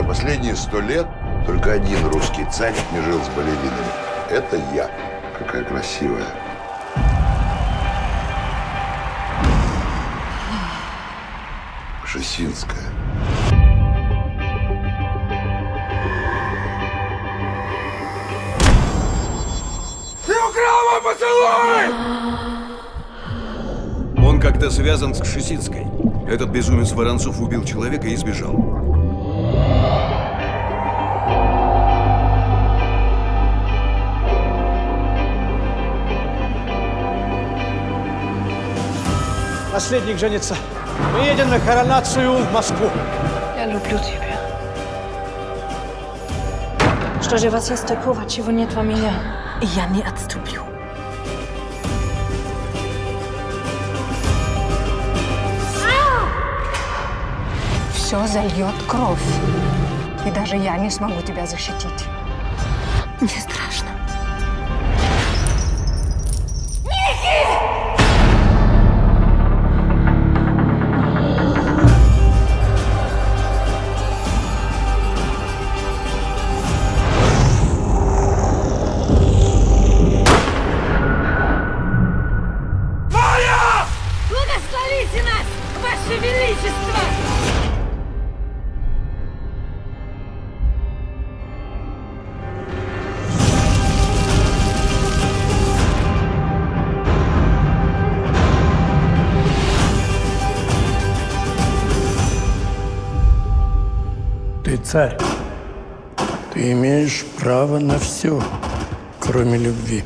за последние сто лет только один русский царь не жил с балеринами. Это я. Какая красивая. Шесинская. Он как-то связан с Кшесинской. Этот безумец Воронцов убил человека и сбежал. Наследник женится. Мы едем на коронацию в Москву. Я люблю тебя. Что же вас есть такого, чего нет у меня? Я не отступлю. Все зальет кровь. И даже я не смогу тебя защитить. Не страшно. Благословите нас, Ваше Величество! Ты царь. Ты имеешь право на все, кроме любви.